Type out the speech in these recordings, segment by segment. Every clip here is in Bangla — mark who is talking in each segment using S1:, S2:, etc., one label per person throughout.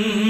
S1: mm-hmm.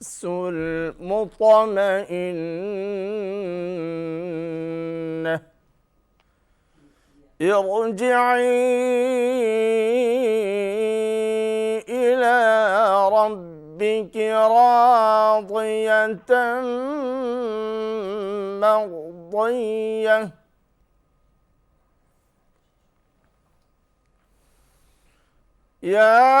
S1: النفس المطمئنة. ارجعي إلى ربك راضية مرضية. يا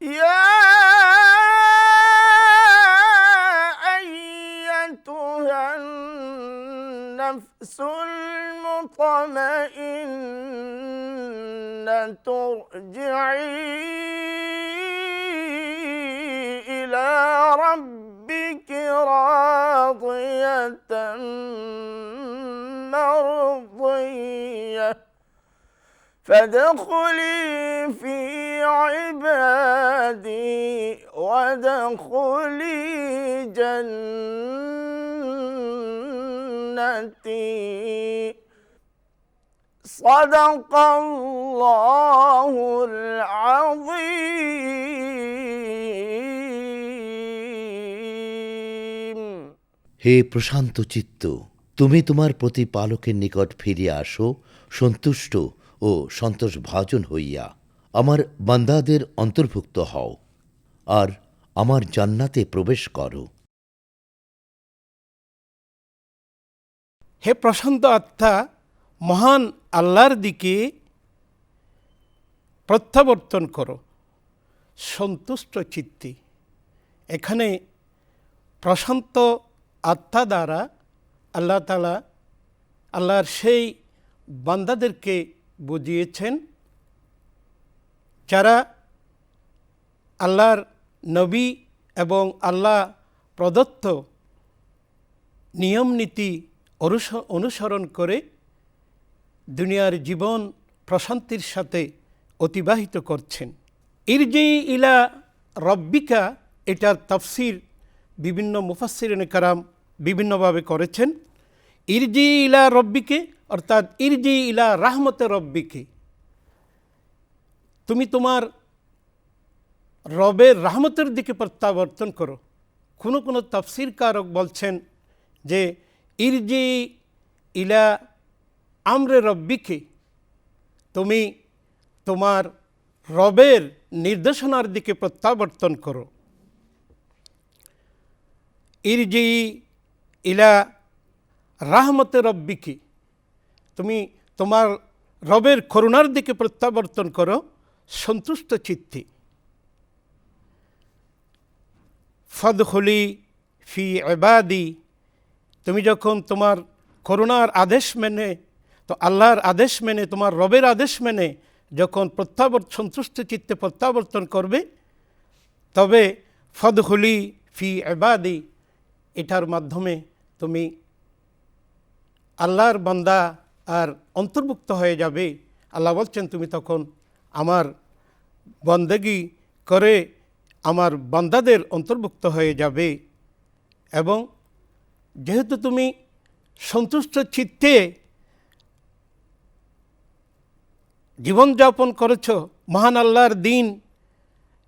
S1: يا أيتها النفس المطمئنة ارجعي إلى ربك. فادخلي في عبادي وادخلي جنتي صدق الله العظيم
S2: হে প্রশান্ত চিত্ত তুমি তোমার প্রতিপালকের নিকট ফিরে আসো সন্তুষ্ট ও সন্তোষ ভাজন হইয়া আমার বান্দাদের অন্তর্ভুক্ত হও, আর আমার জান্নাতে প্রবেশ করো।
S3: হে প্রশান্ত আত্মা, মহান আল্লাহর দিকে প্রত্যাবর্তন করো। সন্তুষ্ট চিত্তি। এখানে প্রশান্ত আত্মা দ্বারা আল্লাহ তালা আল্লাহর সেই বান্দাদেরকে বুঝিয়েছেন, যারা আল্লাহর নবী এবং আল্লাহ প্রদত্ত নিয়ম নীতি অনুস- অনুসরণ করে দুনিয়ার জীবন প্রশান্তির সাথে অতিবাহিত করছেন। ইরজি ইলা রব্বিকা, এটার তফসির বিভিন্ন মুফাসিরিন কারাম বিভিন্নভাবে করেছেন। ইরজি ইলা রব্বিকে অর্থাৎ ইরজি ইলা রাহমতে রব্বিকে। তুমি তোমার রবের রাহমতের দিকে প্রত্যাবর্তন করো। কোনো কোনো তফসির কারক বলছেন যে, ইরজি ইলা আমরে রব্বিকে, তুমি তোমার রবের নির্দেশনার দিকে প্রত্যাবর্তন করো। ইরজি ইলা রাহমতে রব্বিকে তুমি তোমার রবের করুণার দিকে প্রত্যাবর্তন করো, সন্তুষ্ট চিত্তে। ফদহলি ফি এবাদি তুমি যখন তোমার করুণার আদেশ মেনে, তো আল্লাহর আদেশ মেনে, তোমার রবের আদেশ মেনে যখন প্রত্যাবর্ত, সন্তুষ্ট চিত্তে প্রত্যাবর্তন করবে, তবে ফদহলি ফি এবাদি এটার মাধ্যমে তুমি আল্লাহর বান্দা আর অন্তর্ভুক্ত হয়ে যাবে। আল্লাহ বলছেন, তুমি তখন আমার বন্দেগি করে আমার বান্দাদের অন্তর্ভুক্ত হয়ে যাবে এবং যেহেতু তুমি সন্তুষ্ট চিত্তে জীবনযাপন করেছ, মহান আল্লাহর দিন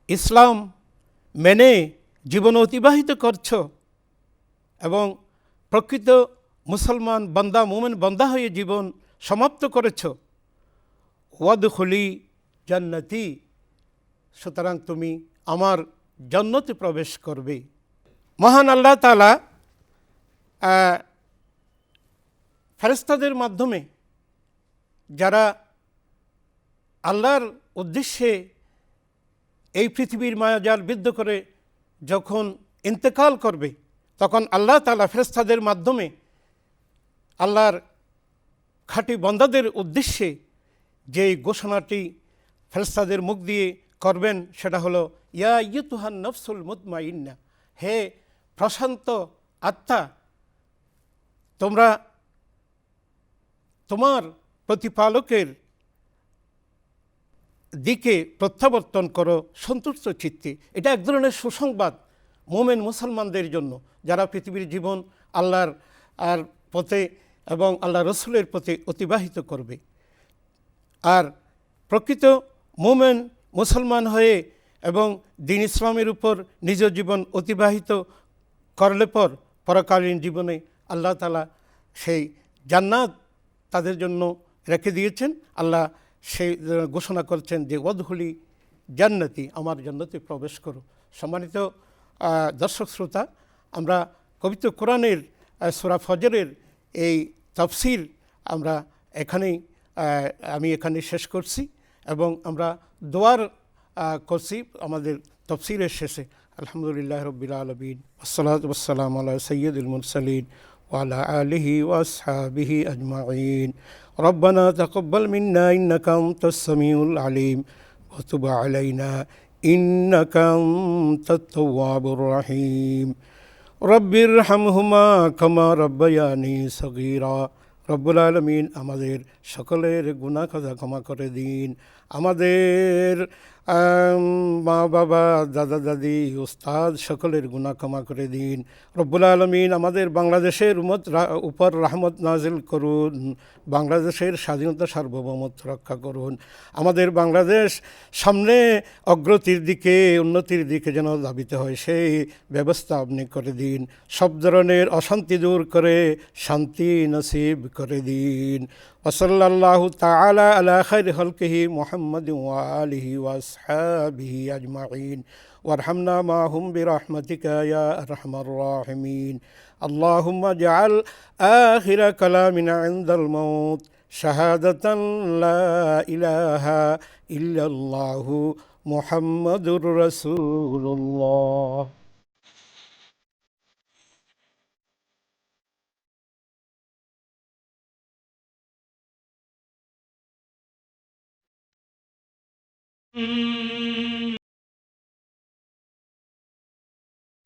S3: ইসলাম মেনে জীবন অতিবাহিত করছ এবং প্রকৃত মুসলমান বান্দা, মোমেন বান্দা হয়ে জীবন সমাপ্ত করেছ। ওয়াদখলি জান্নাতি, সুতরাং তুমি আমার জন্নতে প্রবেশ করবে। মহান আল্লাহ তালা ফেরেস্তাদের মাধ্যমে যারা আল্লাহর উদ্দেশ্যে এই পৃথিবীর মায়াজাল বিদ্ধ করে যখন ইন্তেকাল করবে, তখন আল্লাহ তালা ফেরেস্তাদের মাধ্যমে আল্লাহর খাঁটি বন্দাদের উদ্দেশ্যে যে ঘোষণাটি ফেরেস্তাদের মুখ দিয়ে করবেন, সেটা হলো, ইয়া ইয়ুতুহান নফসুল মুতমাইন্না, হে প্রশান্ত আত্মা, তোমরা তোমার প্রতিপালকের দিকে প্রত্যাবর্তন করো, সন্তুষ্ট চিত্তে। এটা এক ধরনের সুসংবাদ মোমেন মুসলমানদের জন্য, যারা পৃথিবীর জীবন আল্লাহর আর পথে এবং আল্লাহ রসুলের প্রতি অতিবাহিত করবে। আর প্রকৃত মোমেন মুসলমান হয়ে এবং দিন ইসলামের উপর নিজ জীবন অতিবাহিত করলে পর পরকালীন জীবনে আল্লাহ তালা সেই জান্নাত তাদের জন্য রেখে দিয়েছেন। আল্লাহ সেই ঘোষণা করছেন যে ওদহুলি জান্নাতি, আমার জান্নাতে প্রবেশ করো। সম্মানিত দর্শক শ্রোতা, আমরা পবিত্র কোরআনের সোরা ফজরের এই তফসির আমরা এখানেই আমি এখানে শেষ করছি এবং আমরা দোয়ার করছি আমাদের তফসিরের শেষে আলহামদুলিল্লাহ রবিল আলমিন আসসালাত ওসালাম আল্লাহ সৈয়দুল মুরসালিন وعلى آله وأصحابه أجمعين ربنا تقبل منا إنك أنت السميع العليم وتب علينا إنك أنت التواب الرحيم রব্বির হামহুমা ক্ষমা রব্বয়ানি সগিরা। রব্বুল আলমিন আমাদের সকলের গুণা কথা ক্ষমা করে দিন। আমাদের মা বাবা দাদা দাদি উস্তাদ, সকলের গুণা ক্ষমা করে দিন। রব্বুল আলমিন আমাদের বাংলাদেশের উমত উপর রাহমত নাজিল করুন। বাংলাদেশের স্বাধীনতা সার্বভৌমত্ব রক্ষা করুন। আমাদের বাংলাদেশ সামনে অগ্রতির দিকে, উন্নতির দিকে যেন দাবিতে হয়, সেই ব্যবস্থা আপনি করে দিন। সব ধরনের অশান্তি দূর করে, শান্তি নসিব করে দিন। ওসল্লাহ তালা আলা খৈর মোহাম্মদ ওয়ালিহি وأصحابه أجمعين. وارحمنا معهم برحمتك يا أرحم الراحمين. اللهم اجعل آخر كلامنا عند الموت. شهادة لا إله إلا الله. محمد رسول الله.
S4: Mm-hmm.